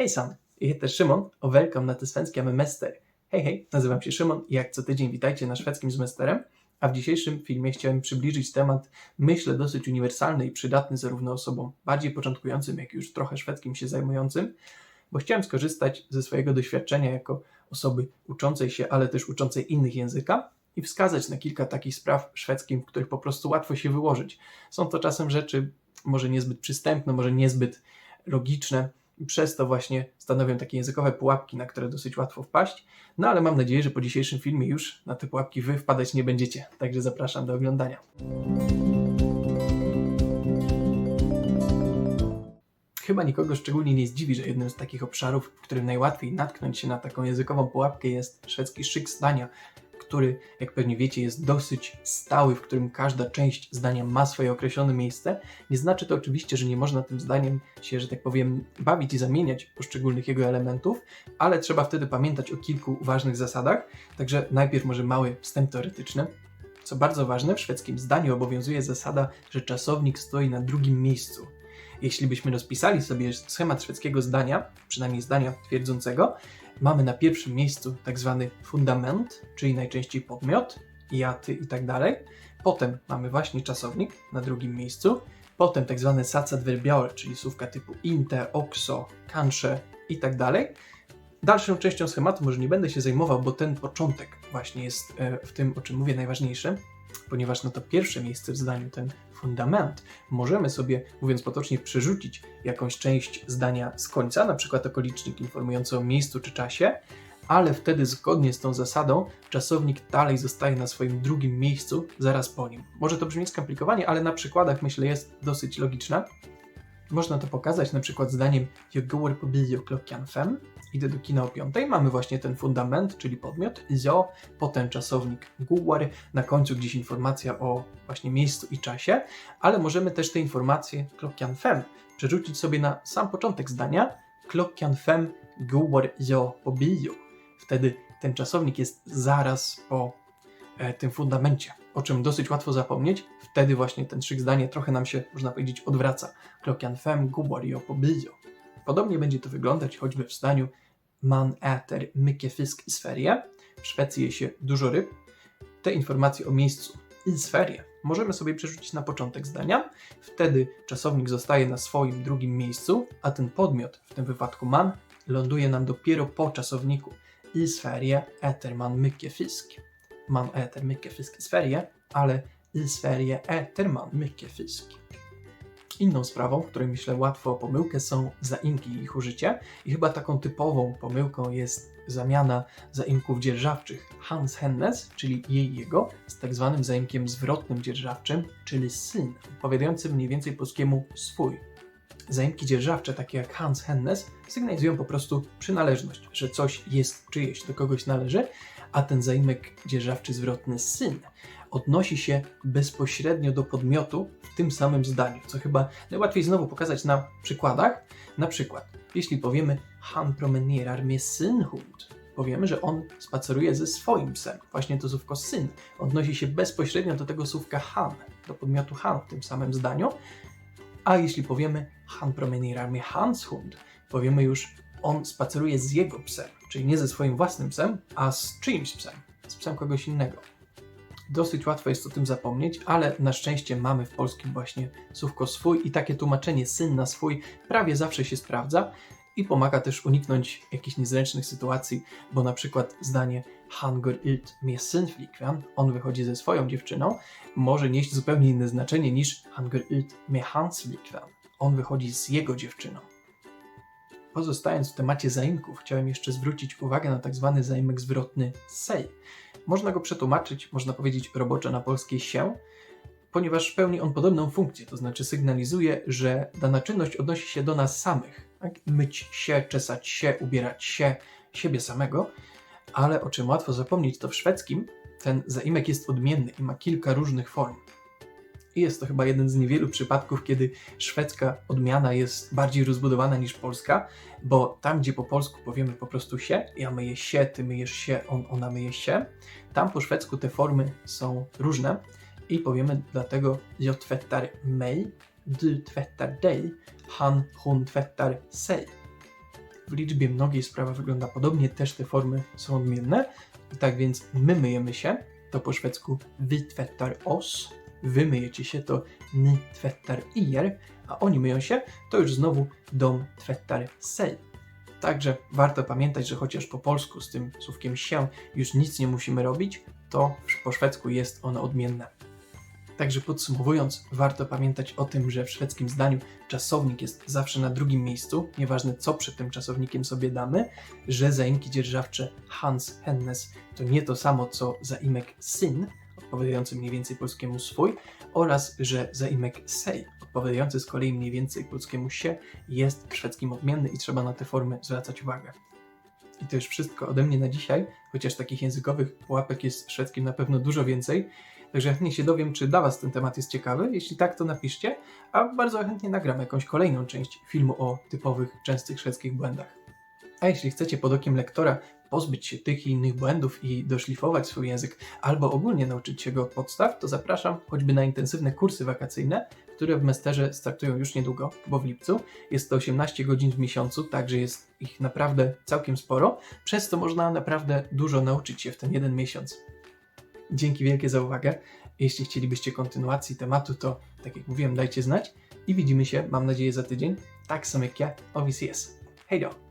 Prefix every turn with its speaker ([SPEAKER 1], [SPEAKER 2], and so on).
[SPEAKER 1] Hejsan, jag heter Szymon och welcome na te svenska med. Hej, hej, nazywam się Szymon i jak co tydzień witajcie na szwedzkim z. A w dzisiejszym filmie chciałem przybliżyć temat, myślę, dosyć uniwersalny i przydatny zarówno osobom bardziej początkującym, jak i już trochę szwedzkim się zajmującym, bo chciałem skorzystać ze swojego doświadczenia jako osoby uczącej się, ale też uczącej innych języka i wskazać na kilka takich spraw szwedzkim, w których po prostu łatwo się wyłożyć. Są to czasem rzeczy może niezbyt przystępne, może niezbyt logiczne, i przez to właśnie stanowią takie językowe pułapki, na które dosyć łatwo wpaść. No ale mam nadzieję, że po dzisiejszym filmie już na te pułapki wy wpadać nie będziecie. Także zapraszam do oglądania. Chyba nikogo szczególnie nie zdziwi, że jednym z takich obszarów, w którym najłatwiej natknąć się na taką językową pułapkę jest szwedzki szyk zdania, który, jak pewnie wiecie, jest dosyć stały, w którym każda część zdania ma swoje określone miejsce. Nie znaczy to oczywiście, że nie można tym zdaniem się, że tak powiem, bawić i zamieniać poszczególnych jego elementów, ale trzeba wtedy pamiętać o kilku ważnych zasadach. Także najpierw może mały wstęp teoretyczny. Co bardzo ważne, w szwedzkim zdaniu obowiązuje zasada, że czasownik stoi na drugim miejscu. Jeśli byśmy rozpisali sobie schemat szwedzkiego zdania, przynajmniej zdania twierdzącego, mamy na pierwszym miejscu tak zwany fundament, czyli najczęściej podmiot, ja, ty i tak dalej. Potem mamy właśnie czasownik na drugim miejscu. Potem tak zwane satzadverbiale, czyli słówka typu inte, okso, kansze i tak dalej. Dalszą częścią schematu może nie będę się zajmował, bo ten początek właśnie jest e, w tym, o czym mówię, najważniejszy, ponieważ na to pierwsze miejsce w zdaniu, ten fundament, możemy sobie, mówiąc potocznie, przerzucić jakąś część zdania z końca, na przykład okolicznik informujący o miejscu czy czasie, ale wtedy zgodnie z tą zasadą czasownik dalej zostaje na swoim drugim miejscu zaraz po nim. Może to brzmi skomplikowanie, ale na przykładach myślę jest dosyć logiczne. Można to pokazać na przykład zdaniem Jag går på fem. Idę do kina o piątej. Mamy właśnie ten fundament, czyli podmiot, zo, potem czasownik går, na końcu gdzieś informacja o właśnie miejscu i czasie, ale możemy też te informacje klockan fem przerzucić sobie na sam początek zdania. Klockan fem går jag på. Wtedy ten czasownik jest zaraz po e, tym fundamencie, o czym dosyć łatwo zapomnieć. Wtedy właśnie ten szyk zdania trochę nam się, można powiedzieć, odwraca. Klockan fem går jag på bio. Podobnie będzie to wyglądać choćby w zdaniu Man äter mycket fisk i Sverige. W Szwecji je się dużo ryb. Te informacje o miejscu i Sverige możemy sobie przerzucić na początek zdania. Wtedy czasownik zostaje na swoim drugim miejscu, a ten podmiot, w tym wypadku man, ląduje nam dopiero po czasowniku. I Sverige äter man mycket fisk. Man äter mycket fisk i Sverige, ale i Sverige äter man mycket fisk. Inną sprawą, której myślę łatwo o pomyłkę, są zaimki i ich użycie. I chyba taką typową pomyłką jest zamiana zaimków dzierżawczych Hans Hennes, czyli jej jego, z tak zwanym zaimkiem zwrotnym dzierżawczym, czyli syn, odpowiadającym mniej więcej polskiemu swój. Zaimki dzierżawcze, takie jak Hans Hennes, sygnalizują po prostu przynależność, że coś jest czyjeś, do kogoś należy, a ten zaimek dzierżawczy zwrotny syn odnosi się bezpośrednio do podmiotu w tym samym zdaniu, co chyba najłatwiej znowu pokazać na przykładach. Na przykład, jeśli powiemy Han promenerar med sin hund, powiemy, że on spaceruje ze swoim psem. Właśnie to słówko syn odnosi się bezpośrednio do tego słówka han, do podmiotu han w tym samym zdaniu. A jeśli powiemy Han promenerar med hans hund, powiemy już on spaceruje z jego psem, czyli nie ze swoim własnym psem, a z czyimś psem, z psem kogoś innego. Dosyć łatwo jest o tym zapomnieć, ale na szczęście mamy w polskim właśnie słówko swój i takie tłumaczenie syn na swój prawie zawsze się sprawdza i pomaga też uniknąć jakichś niezręcznych sytuacji, bo na przykład zdanie Han går ut med sin flickvän, on wychodzi ze swoją dziewczyną, może nieść zupełnie inne znaczenie niż Han går ut med hans flickvän, on wychodzi z jego dziewczyną. Pozostając w temacie zaimków, chciałem jeszcze zwrócić uwagę na tak zwany zaimek zwrotny sej. Można go przetłumaczyć, można powiedzieć roboczo na polskie się, ponieważ pełni on podobną funkcję, to znaczy sygnalizuje, że dana czynność odnosi się do nas samych. Tak? Myć się, czesać się, ubierać się, siebie samego, ale o czym łatwo zapomnieć, to w szwedzkim ten zaimek jest odmienny i ma kilka różnych form. I jest to chyba jeden z niewielu przypadków, kiedy szwedzka odmiana jest bardziej rozbudowana niż polska, bo tam, gdzie po polsku powiemy po prostu się, ja myję się, ty myjesz się, on, ona myje się, tam po szwedzku te formy są różne i powiemy dlatego jag tvättar mig, du tvättar dig, han, hon tvättar sig. w liczbie mnogiej sprawa wygląda podobnie, też te formy są odmienne. I tak więc my myjemy się, to po szwedzku vi tvättar oss, wy myjecie się, to ni tvättar er, a oni myją się, to już znowu dom tvättar sig. Także warto pamiętać, że chociaż po polsku z tym słówkiem się już nic nie musimy robić, to po szwedzku jest ono odmienne. Także podsumowując, warto pamiętać o tym, że w szwedzkim zdaniu czasownik jest zawsze na drugim miejscu, nieważne co przed tym czasownikiem sobie damy, że zaimki dzierżawcze hans, hennes to nie to samo co zaimek syn, odpowiadający mniej więcej polskiemu swój, oraz że zaimek sej, odpowiadający z kolei mniej więcej polskiemu się, jest w szwedzkim odmienny i trzeba na te formy zwracać uwagę. I to już wszystko ode mnie na dzisiaj, chociaż takich językowych pułapek jest w szwedzkim na pewno dużo więcej. Także chętnie się dowiem, czy dla Was ten temat jest ciekawy. Jeśli tak, to napiszcie, a bardzo chętnie nagram jakąś kolejną część filmu o typowych, częstych szwedzkich błędach. A jeśli chcecie pod okiem lektora pozbyć się tych i innych błędów i doszlifować swój język, albo ogólnie nauczyć się go od podstaw, to zapraszam choćby na intensywne kursy wakacyjne, które w Mesterze startują już niedługo, bo w lipcu. Jest to 18 godzin w miesiącu, także jest ich naprawdę całkiem sporo, przez co można naprawdę dużo nauczyć się w ten jeden miesiąc. Dzięki wielkie za uwagę. Jeśli chcielibyście kontynuacji tematu, to tak jak mówiłem, dajcie znać i widzimy się, mam nadzieję, za tydzień. Tak samo jak ja, OVCS. Hej do!